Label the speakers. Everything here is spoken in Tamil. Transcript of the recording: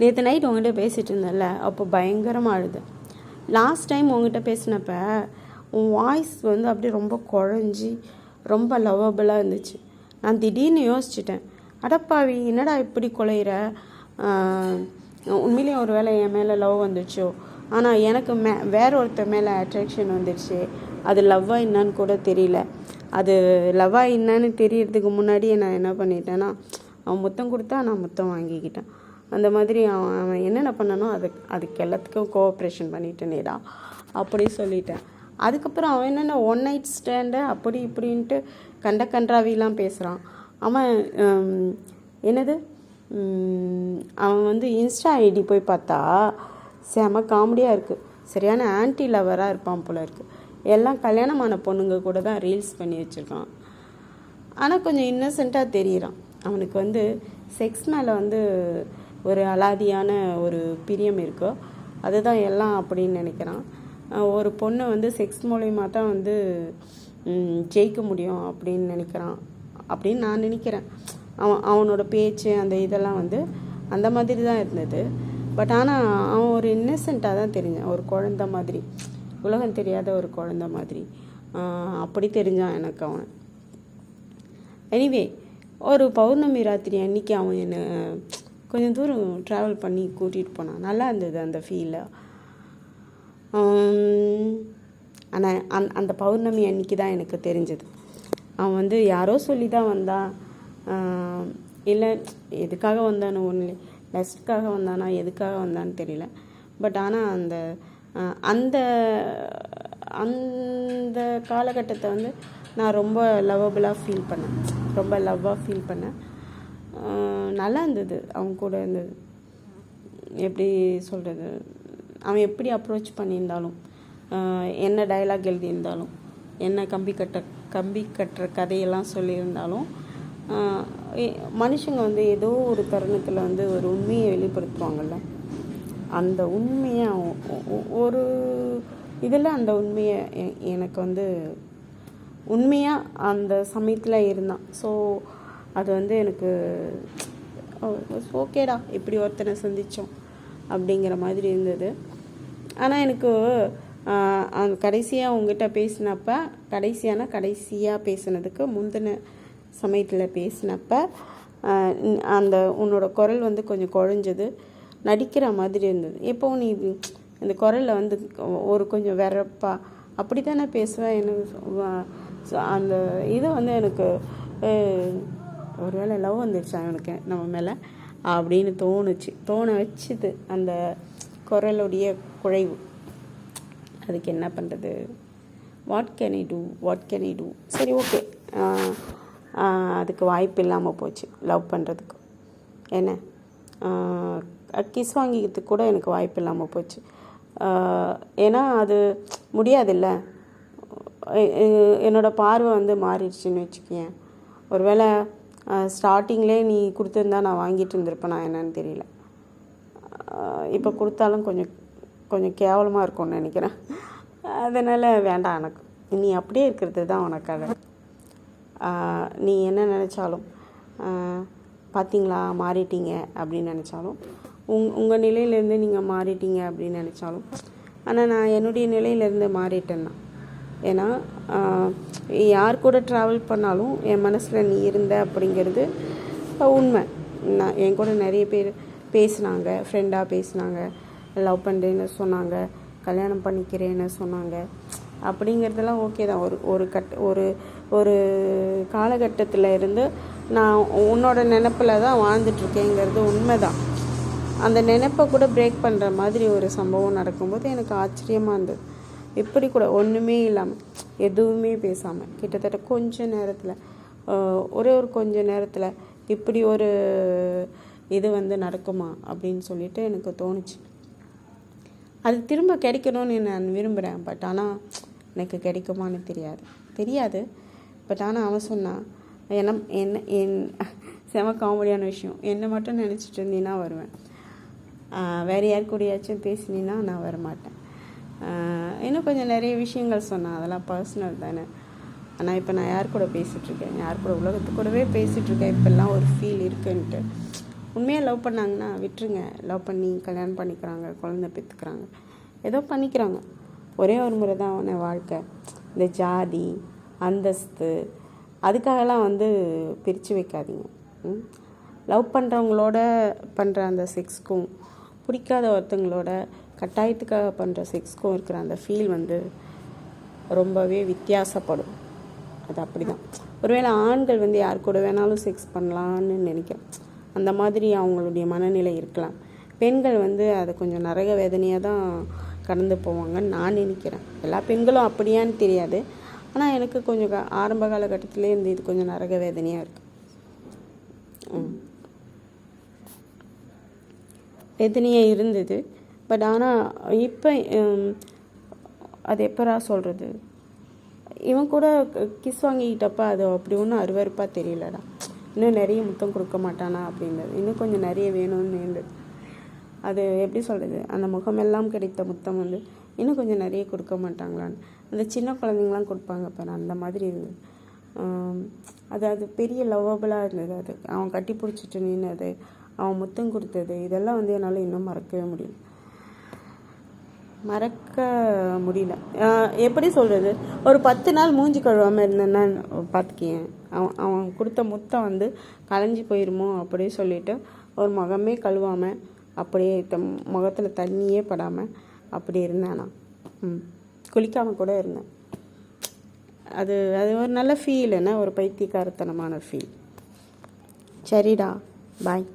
Speaker 1: நேற்று நைட் உங்ககிட்ட பேசிகிட்டு இருந்தேன்ல அப்போ பயங்கரமாக அழுது லாஸ்ட் டைம் உங்ககிட்ட பேசினப்ப உன் வாய்ஸ் வந்து அப்படியே ரொம்ப குழஞ்சி ரொம்ப லவ்வபிளாக இருந்துச்சு. நான் திடீர்னு யோசிச்சிட்டேன். அடப்பாவி என்னடா இப்படி குலையிற? உண்மையிலேயே ஒரு வேளை என் மேலே லவ் வந்துச்சோ ஆனால் எனக்கு மே வேற ஒருத்தர் மேலே அட்ராக்ஷன் வந்துடுச்சு அது லவ்வாக என்னன்னு கூட தெரியல. அது லவ்வாக என்னன்னு தெரியறதுக்கு முன்னாடியே நான் என்ன பண்ணிட்டேன்னா அவன் முத்தம் கொடுத்தா நான் முத்தம் வாங்கிக்கிட்டேன். அந்த மாதிரி அவன் அவன் என்னென்ன பண்ணனோ அதுக்கு அதுக்கு எல்லாத்துக்கும் கோஆப்ரேஷன் பண்ணிட்டேனேடா அப்படி சொல்லிட்டேன். அதுக்கப்புறம் அவன் என்னென்ன ஒன் நைட் ஸ்டாண்டு அப்படி இப்படின்ட்டு கண்ட கன்றாவிலாம் பேசுகிறான் அவன் என்னது? அவன் வந்து இன்ஸ்டா ஐடி போய் பார்த்தா செம காமெடியாக இருக்குது சரியான ஆன்டி லவராக இருப்பான் போல இருக்குது எல்லாம் கல்யாணமான பொண்ணுங்க கூட தான் ரீல்ஸ் பண்ணி வச்சுருக்கான். ஆனால் கொஞ்சம் இன்னசென்ட்டாக தெரியுறான். அவனுக்கு வந்து செக்ஸ் மேலே வந்து ஒரு அலாதியான ஒரு பிரியம் இருக்கோ. அதுதான் எல்லாம் அப்படின்னு நினைக்கிறான். ஒரு பொண்ணை வந்து செக்ஸ் மூலயமா தான் வந்து ஜெயிக்க முடியும் அப்படின்னு நினைக்கிறான். அப்படின்னு நான் நினைக்கிறேன். அவன் அவனோட பேச்சு அந்த இதெல்லாம் வந்து அந்த மாதிரி தான் இருந்தது. பட் ஆனால் அவன் ஒரு இன்னசென்ட்டாக தான் தெரிஞ்சான். ஒரு குழந்த மாதிரி. உலகம் தெரியாத ஒரு குழந்த மாதிரி. அப்படி தெரிஞ்சான் எனக்கு அவன். எனிவே ஒரு பௌர்ணமி ராத்திரி அன்னைக்கு அவன் என்னை கொஞ்சம் தூரம் ட்ராவல் பண்ணி கூட்டிகிட்டு போனான் நல்லா இருந்தது அந்த ஃபீல் ஆனால் அந் அந்த பௌர்ணமி அன்னைக்கு தான் எனக்கு தெரிஞ்சது. அவன் வந்து யாரோ சொல்லி தான் வந்தான் இல்லை எதுக்காக வந்தானோ ஒன்று லஸ்ட்காக வந்தானா எதுக்காக வந்தான்னு தெரியல. பட் ஆனால் அந்த அந்த அந்த காலகட்டத்தை வந்து நான் ரொம்ப லவ்வபிளாக ஃபீல் பண்ணேன். ரொம்ப லவ்வாக ஃபீல் பண்ணேன். நல்லா இருந்தது. அவங்க கூட இருந்தது எப்படி சொல்கிறது அவன் எப்படி அப்ரோச் பண்ணியிருந்தாலும் என்ன டயலாக் எழுதியிருந்தாலும் என்ன கம்பி கட்ட கம்பி கட்டுற கதையெல்லாம் சொல்லியிருந்தாலும் மனுஷங்க வந்து ஏதோ ஒரு தருணத்தில் வந்து ஒரு உண்மையை வெளிப்படுத்துவாங்கல்ல. அந்த உண்மையை ஒரு இதில் அந்த உண்மையை எ- எனக்கு வந்து உண்மையாக அந்த சமயத்தில் இருந்தான். ஸோ அது வந்து எனக்கு ஓகேடா இப்படி ஒருத்தனை சந்தித்தோம் அப்படிங்கிற மாதிரி இருந்தது. ஆனால் எனக்கு அங்கே அந்த கடைசியாக உங்ககிட்ட பேசினப்ப கடைசியான கடைசியாக பேசினதுக்கு முந்தின சமயத்தில் பேசினப்ப அந்த உன்னோட குரல் வந்து கொஞ்சம் குழஞ்சது நடிக்கிற மாதிரி இருந்தது. எப்போ நீ இந்த குரலில் வந்து ஒரு கொஞ்சம் வெறப்பா அப்படி தானே பேசுவேன் எனக்கு அந்த இது வந்து எனக்கு ஒருவேளை லவ் வந்துடுச்சா அவனுக்கு? நம்ம மேலே? அப்படின்னு தோணுச்சு. தோண வச்சுது அந்த குரலுடைய குழைவு. அதுக்கு என்ன பண்ணுறது what can I do what can I do சரி ஓகே அதுக்கு வாய்ப்பு இல்லாமல் போச்சு லவ் பண்ணுறதுக்கு என்ன? கிஸ் வாங்கிக்கிறதுக்கு கூட எனக்கு வாய்ப்பு இல்லாமல் போச்சு. ஏன்னா அது முடியாதுல்ல. என்னோடய பார்வை வந்து மாறிடுச்சுன்னு வச்சுக்கேன் ஒருவேளை ஸ்டார்டிங்லே நீ கொடுத்துருந்தா நான் வாங்கிட்டு இருந்திருப்பேனா என்னன்னு தெரியல. இப்போ கொடுத்தாலும் கொஞ்சம் கொஞ்சம் கேவலமாக இருக்கும்னு நினைக்கிறேன். அதனால் வேண்டாம் எனக்கு. நீ அப்படியே இருக்கிறது தான் உனக்கு அழகு நீ என்ன நினச்சாலும் பார்த்தீங்களா மாறிட்டீங்க அப்படின்னு நினச்சாலும் உங் உங்கள் நிலையிலேருந்து நீங்கள் மாறிட்டீங்க அப்படின்னு நினச்சாலும் ஆனால் நான் என்னுடைய நிலையிலேருந்து மாறிட்டேன்னா ஏன்னா யார் கூட ட்ராவல் பண்ணாலும் என் மனசில் நீ இருந்த அப்படிங்கிறது உண்மை. நான் என் கூட நிறைய பேர் பேசினாங்க ஃப்ரெண்டாக பேசினாங்க லவ் பண்ணுறேன்னு சொன்னாங்க கல்யாணம் பண்ணிக்கிறேன்னு சொன்னாங்க. அப்படிங்கிறதெல்லாம் ஓகே தான். ஒரு ஒரு கட் ஒரு ஒரு காலகட்டத்தில் இருந்து நான் உன்னோட நினப்பில் தான் வாழ்ந்துட்டுருக்கேங்கிறது உண்மைதான் அந்த நினைப்பை கூட பிரேக் பண்ணுற மாதிரி ஒரு சம்பவம் நடக்கும்போது எனக்கு ஆச்சரியமாக இருந்தது. இப்படி கூட ஒன்றுமே இல்லாமல் எதுவுமே பேசாமல் கிட்டத்தட்ட கொஞ்ச நேரத்தில் ஒரே ஒரு கொஞ்ச நேரத்தில் இப்படி ஒரு இது வந்து நடக்குமா அப்படின்னு சொல்லிட்டு எனக்கு தோணுச்சு. அது திரும்ப கிடைக்கணும்னு நான் விரும்புகிறேன் பட் ஆனால் எனக்கு கிடைக்குமான்னு தெரியாது. தெரியாது. பட் ஆனால் அவன் சொன்னான் என்ன என்ன என் செம காமெடியான விஷயம். என்னை மட்டும் நினச்சிட்டு இருந்தீன்னா வருவேன். வேறு யார் கூடயாச்சும் பேசினீன்னா நான் வரமாட்டேன். இன்னும் கொஞ்சம் நிறைய விஷயங்கள் சொன்னான். அதெல்லாம் பர்சனல் தானே. ஆனால் இப்போ நான் யார் கூட பேசிகிட்ருக்கேன் யார் கூட உலகத்து கூடவே பேசிகிட்ருக்கேன் இப்போல்லாம் ஒரு ஃபீல் இருக்குன்ட்டு. உண்மையாக லவ் பண்ணாங்கன்னா விட்டுருங்க. லவ் பண்ணி கல்யாணம் பண்ணிக்கிறாங்க குழந்தை பெற்றுக்கிறாங்க ஏதோ பண்ணிக்கிறாங்க. ஒரே ஒரு முறை தான் உன வாழ்க்கை. இந்த ஜாதி அந்தஸ்து அதுக்காகலாம் வந்து பிரித்து வைக்காதீங்க. ம்? லவ் பண்ணுறவங்களோட பண்ணுற அந்த செக்ஸ்க்கும் பிடிக்காத ஒருத்தங்களோட கட்டாயத்துக்காக பண்ணுற செக்ஸ்க்கும் இருக்கிற அந்த ஃபீல் வந்து ரொம்பவே வித்தியாசப்படும். அது அப்படி தான் ஒருவேளை ஆண்கள் வந்து யார் கூட வேணாலும் செக்ஸ் பண்ணலான்னு நினைக்கிறேன். அந்த மாதிரி அவங்களுடைய மனநிலை இருக்கலாம். பெண்கள் வந்து அதை கொஞ்சம் நரக வேதனையாக தான் கடந்து போவாங்கன்னு நான் நினைக்கிறேன். எல்லா பெண்களும் அப்படியான்னு தெரியாது. ஆனால் எனக்கு கொஞ்சம் க- ஆரம்ப காலகட்டத்திலே இந்த இது கொஞ்சம் நரக வேதனையாக இருக்குது வேதனையாக இருந்தது. பட் ஆனால் இப்போ அது எப்பரா சொல்கிறது இவன் கூட கிஸ் வாங்கிக்கிட்டப்ப அது அப்படி ஒன்றும் அருவருப்பாக தெரியலடா. இன்னும் நிறைய முத்தம் கொடுக்க மாட்டானா அப்படின்றது. இன்னும் கொஞ்சம் நிறைய வேணும்னு இருந்தது அது எப்படி சொல்கிறது அந்த முகமெல்லாம் கிடைத்த முத்தம் வந்து இன்னும் கொஞ்சம் நிறைய கொடுக்க மாட்டாங்களான்னு. அந்த சின்ன குழந்தைங்களாம் கொடுப்பாங்க இப்போ அந்த மாதிரி இருந்தது. அது அது பெரிய லவ்வபுளாக இருந்தது அது. அவன் கட்டி பிடிச்சிட்டு நின்னது அவன் முத்தம் கொடுத்தது இதெல்லாம் வந்து என்னால் இன்னும் மறக்கவே முடியல. மறக்க முடியல. எப்படி சொல்கிறது ஒரு பத்து நாள் மூஞ்சி கழுவாமல் இருந்தேன்னா பார்த்துக்கேன் அவன் அவன் கொடுத்த முத்தம் வந்து கலைஞ்சி போயிருமோ அப்படியே சொல்லிட்டு ஒரு முகமே கழுவாமல் அப்படியே முகத்தில் தண்ணியே படாமல் அப்படி இருந்தேன். நான் ம் குளிக்காமல் கூட இருந்தேன். அது அது ஒரு நல்ல ஃபீல் என்ன? ஒரு பைத்தியக்காரத்தனமான ஃபீல் சரிடா பாய்